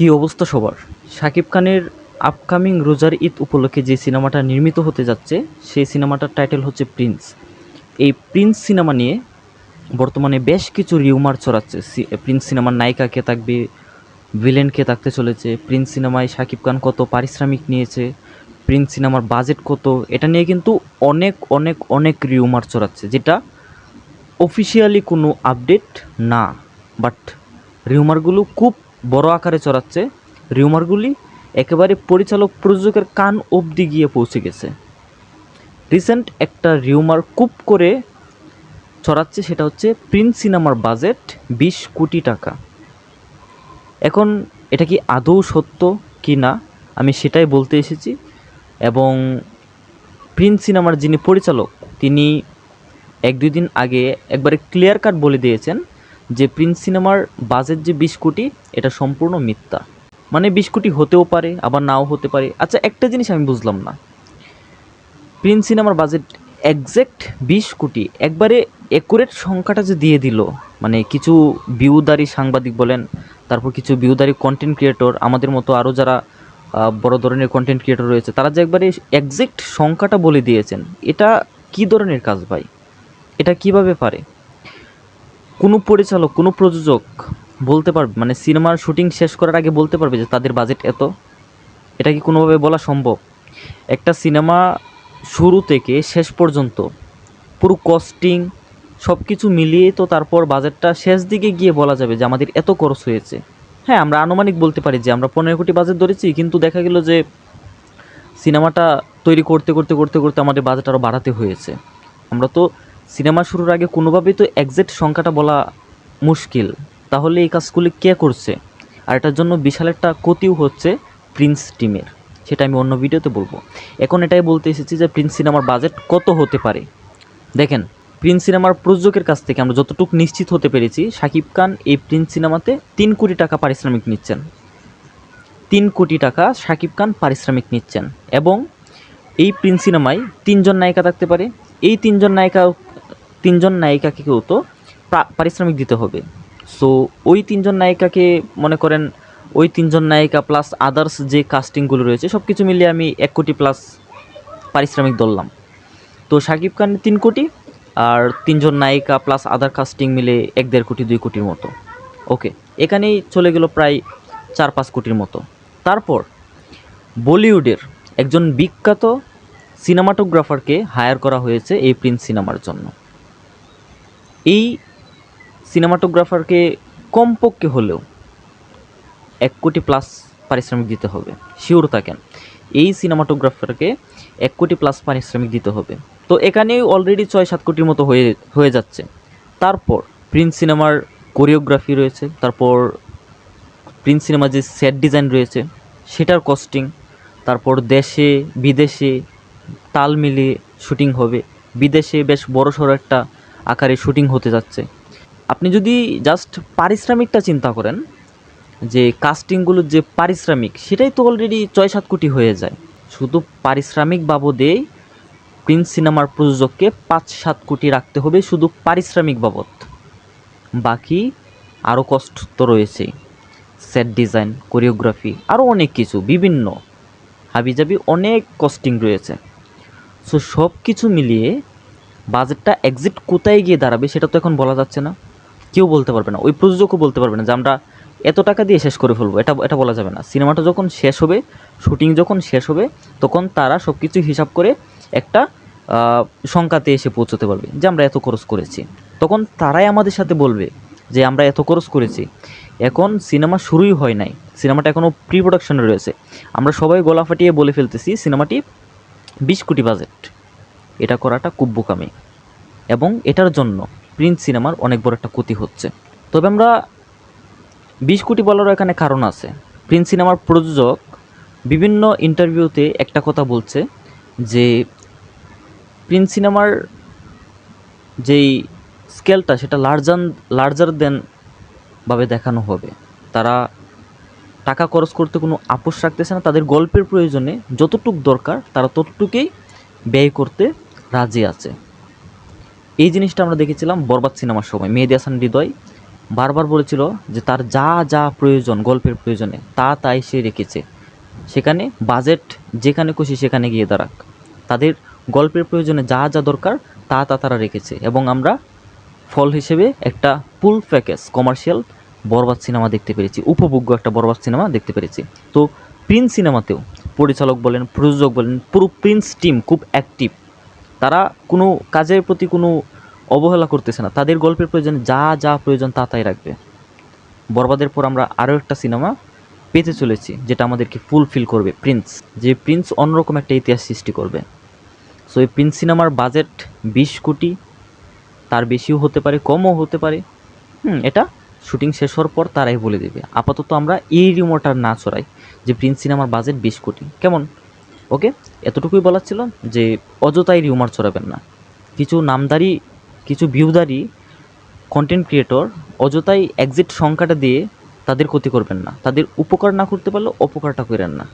কি অবস্থা সবার? শাকিব খানের আপকামিং রোজার ঈদ উপলক্ষে যে সিনেমাটা নির্মিত হতে যাচ্ছে, সেই সিনেমাটার টাইটেল হচ্ছে প্রিন্স এই প্রিন্স সিনেমা নিয়ে বর্তমানে বেশ কিছু রিউমার ছড়াচ্ছে। প্রিন্স সিনেমার নায়িকা কে থাকবে ভিলেন কে থাকতে চলেছে প্রিন্স সিনেমায় শাকিব খান কত পারিশ্রমিক নিয়েছে প্রিন্স সিনেমার বাজেট কত, এটা নিয়ে কিন্তু অনেক অনেক অনেক রিউমার ছড়াচ্ছে, যেটা অফিসিয়ালি কোনো আপডেট না। বাট রিউমারগুলো খুব বড় আকারে চড়াচ্ছে। রিউমারগুলি একেবারে পরিচালক প্রযোজকের কান অবধি গিয়ে পৌঁছে গেছে। রিসেন্ট একটা রিউমার খুব করে ছড়াচ্ছে সেটা হচ্ছে প্রিন্স সিনেমার বাজেট বিশ কোটি টাকা। এখন এটা কি আদৌ সত্য কি না, আমি সেটাই বলতে এসেছি। এবং প্রিন্স সিনেমার যিনি পরিচালক, তিনি এক দুই দিন আগে একবারে ক্লিয়ার কাট বলে দিয়েছেন যে প্রিন্স সিনেমার বাজেট যে বিশ কোটি, এটা সম্পূর্ণ মিথ্যা। মানে বিশ কোটি হতেও পারে, আবার নাও হতে পারে। আচ্ছা একটা জিনিস আমি বুঝলাম না। প্রিন্স সিনেমার বাজেট একজ্যাক্ট বিশ কোটি। একবারে একুরেট সংখ্যাটা যে দিয়ে দিল মানে কিছু বিউদারি সাংবাদিক বলেন, তারপর কিছু বিউদারি কন্টেন্ট ক্রিয়েটর আমাদের মতো আরও যারা বড় ধরনের কন্টেন্ট ক্রিয়েটর রয়েছে, তারা যে একবারে একজ্যাক্ট সংখ্যাটা বলে দিয়েছেন, এটা কি ধরনের কাজ ভাই? এটা কীভাবে পারে? কোনো পরিচালক, কোনো প্রযোজক বলতে পারবে মানে সিনেমার শুটিং শেষ করার আগে বলতে পারবে যে তাদের বাজেট এত? এটা কি কোনোভাবে বলা সম্ভব? একটা সিনেমা শুরু থেকে শেষ পর্যন্ত পুরো কস্টিং সব কিছু মিলিয়ে তো তারপর বাজেটটা শেষ দিকে গিয়ে বলা যাবে যে আমাদের এত খরচ হয়েছে। হ্যাঁ আমরা আনুমানিক বলতে পারি যে আমরা পনেরো কোটি বাজেট ধরেছি, কিন্তু দেখা গেল যে সিনেমাটা তৈরি করতে করতে করতে করতে আমাদের বাজেট আরও বাড়াতে হয়েছে। আমরা তো সিনেমা শুরুর আগে কোনোভাবেই তো একজ্যাক্ট সংখ্যাটা বলা মুশকিল। তাহলে এই কাজগুলি কে করছে? আর এটার জন্য বিশাল একটা ক্ষতিও হচ্ছে প্রিন্স টিমের, সেটা আমি অন্য ভিডিওতে বলব। এখন এটাই বলতে এসেছি যে প্রিন্স সিনেমার বাজেট কত হতে পারে? দেখেন, প্রিন্স সিনেমার প্রযোজকের কাছ থেকে আমরা যতটুকু নিশ্চিত হতে পেরেছি শাকিব খান এই প্রিন্স সিনেমাতে তিন কোটি টাকা পারিশ্রমিক নিচ্ছেন। তিন কোটি টাকা শাকিব খান পারিশ্রমিক নিচ্ছেন এবং এই প্রিন্স সিনেমায় তিনজন নায়িকা থাকতে পারে। এই তিনজন নায়িকা তিনজন নায়িকাকেও তো পারিশ্রমিক দিতে হবে। সো ওই তিনজন নায়িকাকে মনে করেন, ওই তিনজন নায়িকা প্লাস আদার্স যে কাস্টিংগুলো রয়েছে সব কিছু মিলিয়ে আমি এক কোটি প্লাস পারিশ্রমিক ধরলাম। তো শাকিব খান তিন কোটি, আর তিনজন নায়িকা প্লাস আদার কাস্টিং মিলে এক দেড় কোটি, দুই কোটির মতো। ওকে এখানেই চলে গেল প্রায় চার পাঁচ কোটির মতো। তারপর, বলিউডের একজন বিখ্যাত সিনেমাটোগ্রাফারকে হায়ার করা হয়েছে এই প্রিন্স সিনেমার জন্য। এই সিনেমাটোগ্রাফারকে কমপক্ষে হলেও এক কোটি প্লাস পারিশ্রমিক দিতে হবে। শিওর থাকেন এই সিনেমাটোগ্রাফারকে এক কোটি প্লাস পারিশ্রমিক দিতে হবে। তো এখানেই অলরেডি ছয় সাত কোটির মতো হয়ে হয়ে যাচ্ছে। তারপর প্রিন্স সিনেমার কোরিওগ্রাফি রয়েছে। তারপর প্রিন্স সিনেমার যে সেট ডিজাইন রয়েছে, সেটার কস্টিং তারপর দেশে, বিদেশে তাল মিলিয়ে শুটিং হবে। বিদেশে বেশ বড় সড়ো একটা আকারে শুটিং হতে যাচ্ছে। আপনি যদি জাস্ট পারিশ্রমিকটা চিন্তা করেন, যে কাস্টিংগুলোর যে পারিশ্রমিক, সেটাই তো অলরেডি ছয় সাত কোটি হয়ে যায়। শুধু পারিশ্রমিক বাবদেই প্রিন্স সিনেমার প্রযোজককে পাঁচ সাত কোটি রাখতে হবে শুধু পারিশ্রমিক বাবদ। বাকি আরও কষ্ট তো রয়েছেই সেট ডিজাইন কোরিওগ্রাফি আরও অনেক কিছু, বিভিন্ন। হাবিজাবি অনেক কস্টিং রয়েছে। সো সব কিছু মিলিয়ে বাজেটটা এক্সিট কোথায় গিয়ে দাঁড়াবে সেটা তো এখন বলা যাচ্ছে না। কেউ বলতে পারবে না। ওই প্রযোজকও বলতে পারবে না যে আমরা এত টাকা দিয়ে শেষ করে ফেলব। এটা এটা বলা যাবে না। সিনেমাটা যখন শেষ হবে, শুটিং যখন শেষ হবে, তখন তারা সব কিছু হিসাব করে একটা সংখ্যাতে এসে পৌঁছতে পারবে যে আমরা এত খরচ করেছি। তখন তারাই আমাদের সাথে বলবে যে আমরা এত খরচ করেছি। এখন সিনেমা শুরুই হয় নাই। সিনেমাটা এখনও প্রি প্রোডাকশনে রয়েছে। আমরা সবাই গলা ফাটিয়ে বলে ফেলতেছি, সিনেমাটি বিশ কোটি বাজেট এটা করাটা খুব বোকামি। এবং এটার জন্য প্রিন্স সিনেমার অনেক বড় একটা ক্ষতি হচ্ছে। তবে আমরা বিশ কোটি বলারও এখানে কারণ আছে। প্রিন্স সিনেমার প্রযোজক বিভিন্ন ইন্টারভিউতে একটা কথা বলছে যে প্রিন্স সিনেমার যেই স্কেলটা সেটা লার্জান লার্জার দেন ভাবে দেখানো হবে। তারা টাকা খরচ করতে কোনো আপোষ রাখতেছে না। তাদের গল্পের প্রয়োজনে যতটুক দরকার তারা ততটুকুই ব্যয় করতে রাজি আছে। এই জিনিসটা আমরা দেখেছিলাম বরবাদ সিনেমার সময়। মেহেদি হাসান হৃদয় বারবার বলেছিল যে তার যা যা প্রয়োজন, গল্পের প্রয়োজনে, তা তাই সে রেখেছে। সেখানে বাজেট যেখানে খুশি সেখানে গিয়ে দাঁড়াক। তাদের গল্পের প্রয়োজনে যা যা দরকার, তা তা তারা রেখেছে এবং আমরা ফল হিসেবে একটা full package commercial Borbaad cinema দেখতে পেরেছি, উপভোগ্য একটা বরবাদ সিনেমা দেখতে পেরেছি। তো প্রিন্স সিনেমাতেও পরিচালক বলেন, প্রযোজক বলেন, পুরো প্রিন্স টিম খুব অ্যাক্টিভ তারা কোনো কাজের প্রতি কোনো অবহেলা করতেছে না। তাদের গল্পের প্রয়োজনে, যা যা প্রয়োজন তা তাই রাখবে। বরবাদের পর আমরা আরও একটা সিনেমা পেতে চলেছি, যেটা আমাদেরকে ফুলফিল করবে, প্রিন্স। যে প্রিন্স অন্যরকম একটা ইতিহাস সৃষ্টি করবে। সো এই প্রিন্স সিনেমার বাজেট বিশ কোটি, তার বেশিও হতে পারে, কমও হতে পারে। হুম, এটা শুটিং শেষ হওয়ার পর তারাই বলে দেবে। আপাতত আমরা এই রিমোটার না ছড়াই যে প্রিন্স সিনেমার বাজেট বিশ কোটি। কেমন? ওকে? এতটুকুই বলার ছিল যে অযথাই রিউমার ছড়াবেন না। কিছু নামদারি, কিছু ভিউদারি কন্টেন্ট ক্রিয়েটর অযথাই এক্সিট সংখ্যাটা দিয়ে তাদের ক্ষতি করবেন না। তাদের উপকার না করতে পারলে অপকারটা করেন না।